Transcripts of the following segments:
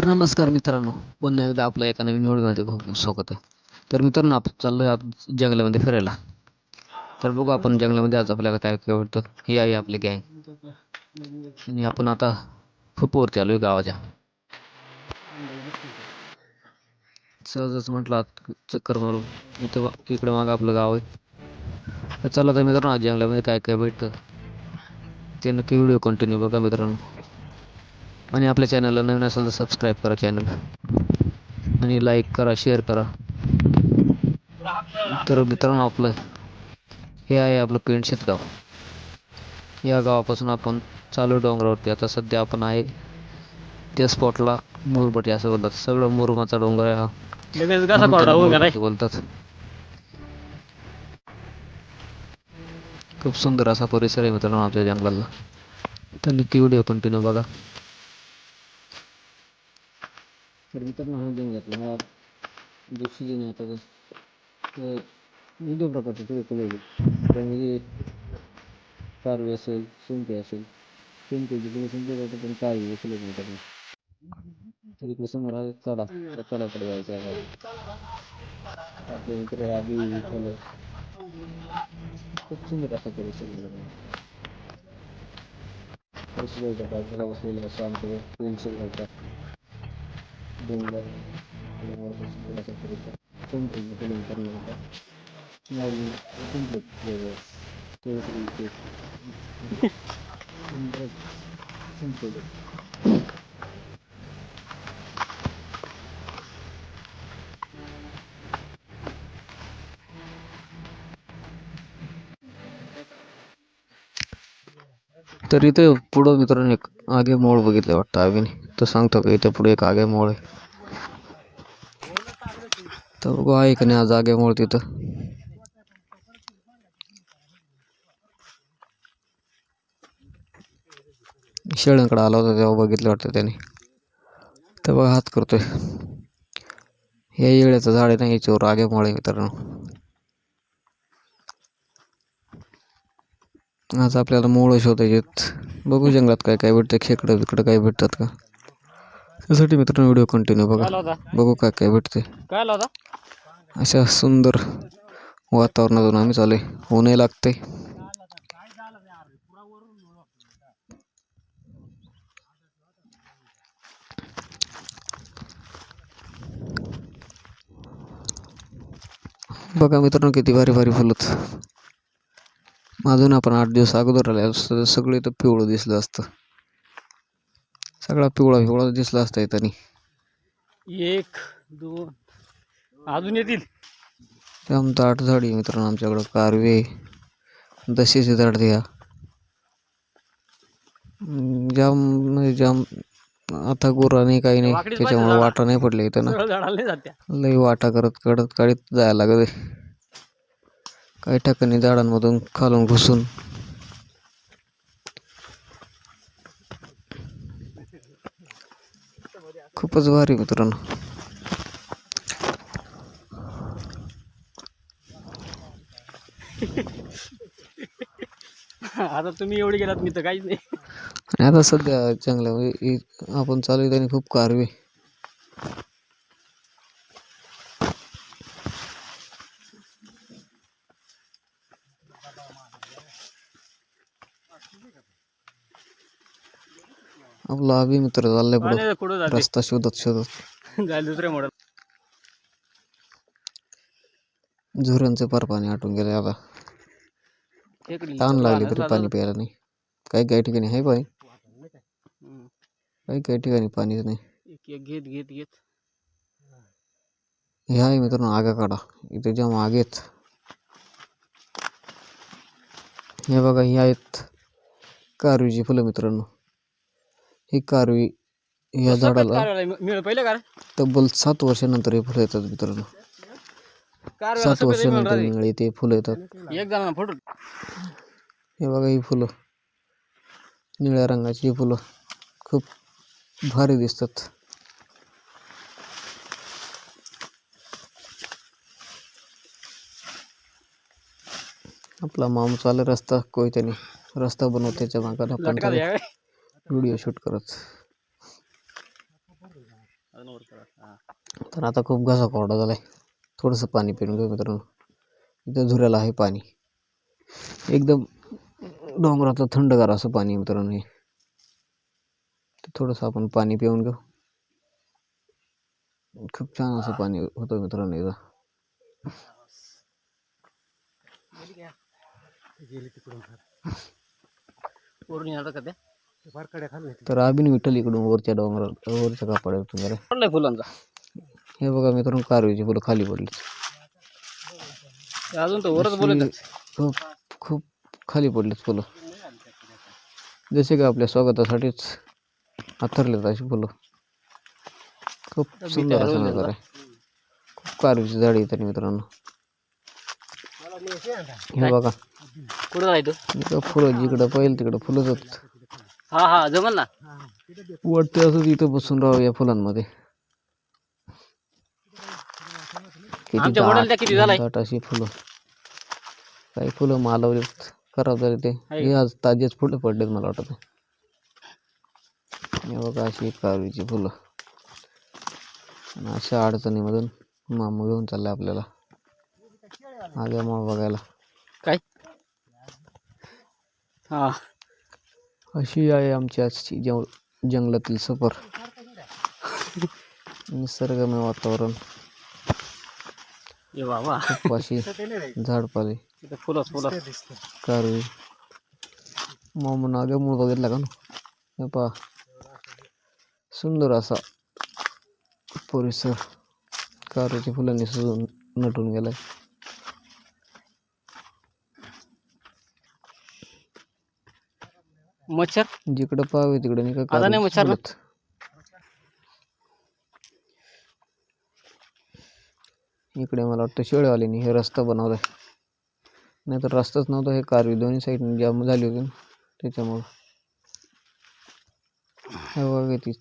तर नमस्कार मित्रांनो. पुन्हा एकदा आपलं एका नवीन व्हिडिओमध्ये खूप स्वागत आहे. तर मित्रांनो आपण चाललो आहे आज जंगलामध्ये फिरायला. तर बघू आपण जंगलामध्ये आज आपल्याला काय काय वाटतं ही आहे आपली गँग. आणि आपण आता फुपवरती आलो आहे गावाच्या. सहजच म्हटलं चक्कर मारू इथं इकडे मागं आपलं गाव आहे. तर चला तर मित्रांनो आज जंगलामध्ये काय काय भेटतं. ते नक्की व्हिडिओ कंटिन्यू बघा मित्रांनो. आणि आपल्या चॅनलला नवीन असेल तर सबस्क्राईब करा चॅनल आणि लाईक करा शेअर करा. तर मित्रांनो आपलं हे आहे आपलं पेंडशेत गाव. या गावापासून आपण चालू डोंगरावरती आता सध्या आपण आहे त्या स्पॉटला मुरबटी असं बोलतात. सगळं मुरुमाचा डोंगर आहे हा. बोलतात. खूप सुंदर असा परिसर आहे मित्रांनो आमच्या जंगलाला. तर नक्की व्हिडिओ कंटिन्यू बघा. तर मित्रांनो हा जंगलातला हा जो सीजन आहे आता तर विविध प्रकारचे फुले फुले त्यामध्ये कारवे असेल सुंठी असेल सुंठीची फुले सुंठी जातात पण काही फुले मिळतात तर इकडे समोर आहे चढा त्या चढाकडे जायचं आहे आपल्या इकडे आधी फुलं खूप सुंदर असा परिसर आहे मित्रांनो. परिसराच्या बाजूला बसलेलं असं आमचं पेन्सिल घालतात brindar una oración por esta gente y mujer en carne de No hay un de dos. Todo es el que es. Un de dos. तर इथे पुढं मित्रांनो एक आगे मोळ बघितलं वाटतं आम्ही तर सांगतो का इथे पुढे एक आगे मोळ आहे तर बघू आहे का नाही आज आगे मोळ तिथं शेळ्यांकडे आला होता तेव्हा बघितलं वाटतं त्याने तर बघा हात करतोय हे येळ्याचं झाड आहे ना याच्यावर आगे मोळ आहे मित्रांनो आज आपल्याला मोळ शोधायचे बघू जंगलात काय काय भेटतं खेकडं बिकडं काय भेटतात का? त्यासाठी मित्रांनो व्हिडिओ कंटिन्यू बघा. बघू काय काय भेटते अशा सुंदर वातावरणातून आम्ही चालू आहे. ऊनही लागते बघा मित्रांनो किती भारी भारी फुलत अजून आपण आठ दिवस अगोदर आले असतो सगळं इथं पिवळं दिसलं असतं. सगळा पिवळा पिवळा दिसला असता इथं एक दोन अजून येतील? जाम दाट झाडी आहे मित्रांनो आमच्याकडं कारवे दशीचे झाड द्या जाम म्हणजे जाम आता गोरा नाही काही नाही त्याच्यामुळे वाटा नाही पडले इथं ना. लई वाटा करत करत काढत जायला लागत. काही ठिकाणी झाडांमधून खालून घुसून. खूपच भारी मित्रांनो. आता तुम्ही एवढे गेलात मी तर काहीच नाही. आणि आता सध्या इ- आपण चालू आहे त्याने खूप कारवे आपला अभि मित्र चाललाय पुढं. कुठं रस्ता शोधत शोधत. जायला दुसऱ्या मॉडेल झुऱ्यांचं पार पाणी आटून गेलं आता. ताण लागली तरी पाणी प्यायला नाही. काही काही ठिकाणी आहे पाणी काही काही ठिकाणी पाणीच नाही. घेत घेत घेत. हे आहे मित्रांनो आगा काढा. इथे जाम आगेत. हे बघा ही आहेत कारवीची फुलं मित्रांनो. ही कारवी या झाडाला पहिले? तब्बल सात वर्षानंतर हे फुलं येतात मित्रांनो. सात सफेद वर्षानंतर राहिली. ते फुलं येतात. एक जणांना फोटो हे बघा ही फुलं. निळ्या रंगाची ही फुलं. खूप भारी दिसतात. आपला माणूस चालला रस्ता कोयत्याने. रस्ता बनवत त्याच्या मागाने आपण लटका चालू व्हिडिओ शूट करत. तर आता खूप घसा कोरडा आहे थोडंसं पाणी पिऊन घेऊ मित्रांनो. इथं झुऱ्याला आहे पाणी. एकदम डोंगरातलं थंडगार असं पाणी मित्रांनो हे. थोडंसं आपण पाणी पिऊन घेऊ. खूप छान असं पाणी होतं मित्रांनो इथं. वरून येणार का तर अभिन विठ्ठल इकडून वरच्या डोंगरात वरच्या कापड्यातून जरा. पडलाय फुलांचा. हे बघा मित्रांनो कारवीची फुलं खाली पडली. अजून तर वरच बोलत. खूप खूप खाली पडलीत फुलं. जसे की आपल्या स्वागतासाठीच हातरलेत अशी फुलं. खूप सुंदर असं नजर आहे. खूप कारवीची झाडी येतात मित्रांनो. हे बघा. कुठं फुलं जिकडं पाहिजे तिकडं फुलंच होत हा हा जमल ना? वाटतं असं इथं बसून राहावं या फुलांमध्ये. किती आमच्या वडिलांच्या दाट- किती झालाय? दाट अशी फुलं. काही फुलं मालवलेत खराब झाले ते. आहे. हे आज ताजेच फुलं पडलेत मला वाटत. हे बघा अशी कारवीची फुलं. आणि अशा अडचणीमधून मामा घेऊन चाललाय आपल्याला. आग्या मामा बघायला. काय? हा. अशी आहे आमची आजची जंग जंगलातील सफ़र. निसर्गमय वातावरण. ये बाबा. खूप झाडपाले इथं फुलं कारवी. का ना? पहा. सुंदर असा परिसर. कारवीच्या फुलांनी सजून नटून गेलाय. मच्छर? जिकडं पाहावे तिकडे नाही का आता नाही मच्छर ना? इकडे मला वाटतं शेळेवाल्यांनी हे रस्ता बनवलाय. नाही तर रस्ताच नव्हता हे कारवी दोन्ही साईडने जाम झाली होती ना त्याच्यामुळं. हे बघा किती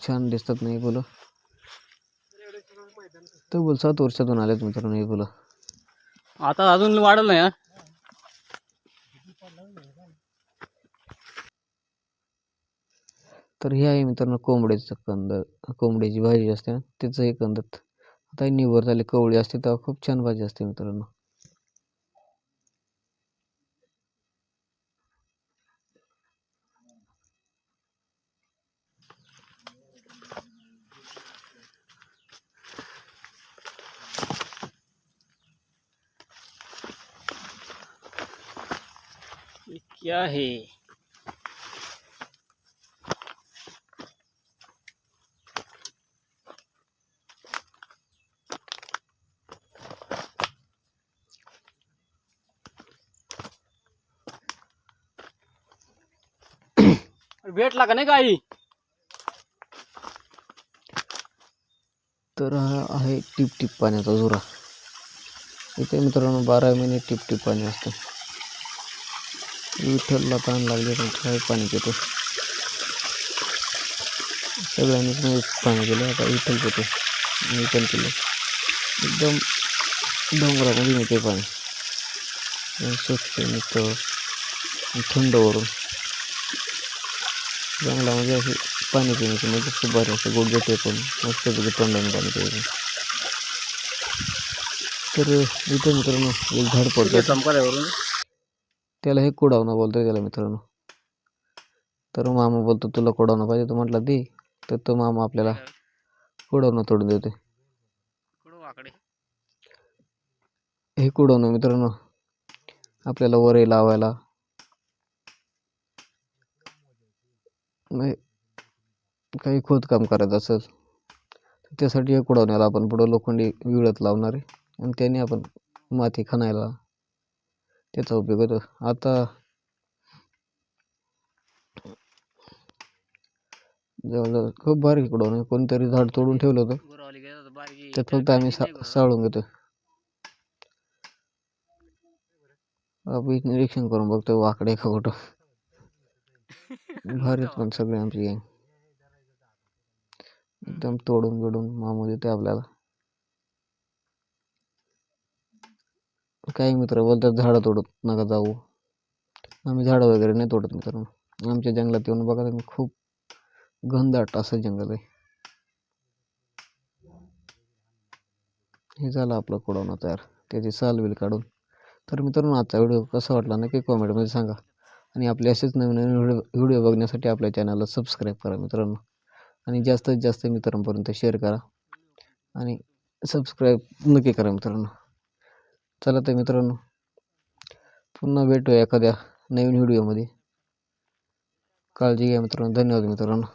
छान दिसतात नाही फुलं. तब्बल सात वर्षातून आलेत मित्रांनो हे फुलं. आता अजून वाढलं नाही तर हे आहे मित्रांनो कोंबड्याचं कंद. कोंबड्याची भाजी असते ना त्याचं हे कंदत आता निवर झाले. कवळी असते तेव्हा खूप छान भाजी असते मित्रांनो. क्या है? भेटला का नाही काही तर हा आहे टिप टिप पाण्याचा झुरा इथे मित्रांनो बारा महिने टिप टिप पाणी असतं। विठ्ठलला ताण लागले तर पाणी पितो सगळ्यांनीच मी पाणी केलं आता विठ्ठल मी पण केलं एकदम डोंगरामध्ये मिळते पाणी। स्वच्छ आणि थंड वरून। जंगलामध्ये अशी पाणी पिण्याची म्हणजे खूप भारी असं गुडघे टेकून मस्तपैकी तोंडाने पाणी प्यायचं तर इथं मित्रांनो एक झाड पडतं. त्याला हे कुडावणं बोलतोय त्याला मित्रांनो. तर मामा बोलतो तुला कुडावणं पाहिजे. तो म्हटला दे. तर तो मामा आपल्याला कुडावणं तोडून देते हे कुडवणं मित्रांनो आपल्याला वरे लावायला म्हणजे काही खोदकाम करायचं असेल त्यासाठी एक उडवण्याला आपण पुढं लोखंडी विळत लावणार आहे आणि त्याने आपण माती खणायला त्याचा उपयोग होतो. आता जवळजवळ खूप भारी कुडवणं आहे. कोणतरी झाड तोडून ठेवलं होतं. तर त्यात फक्त आम्ही सा साळून घेतो आपण निरीक्षण करून बघतो वाकडे खोटं. भारीच पण सगळे आमची गँग एकदम तोडून बिडून मामू देते आपल्याला. काही मित्र बोलतात झाडं तोडत नका जाऊ. आम्ही झाडं वगैरे नाही तोडत मित्र आमच्या जंगलात येऊन बघा तुम्ही खूप घनदाट असं जंगल आहे हे झालं आपलं कुडवणं तयार. त्याची साल बिल काढून. तर मित्रांनो आजचा व्हिडिओ कसा वाटला नक्की कॉमेंटमध्ये सांगा. आणि आपले असेच नवीन नवीन व्हिडिओ व्हिडिओ बघण्यासाठी आपल्या चॅनलला सबस्क्राईब करा मित्रांनो. आणि जास्तीत जास्त मित्रांपर्यंत शेअर करा. आणि सबस्क्राईब नक्की करा मित्रांनो. चला तर मित्रांनो पुन्हा भेटूया एखाद्या नवीन व्हिडिओमध्ये. काळजी घ्या मित्रांनो. धन्यवाद मित्रांनो.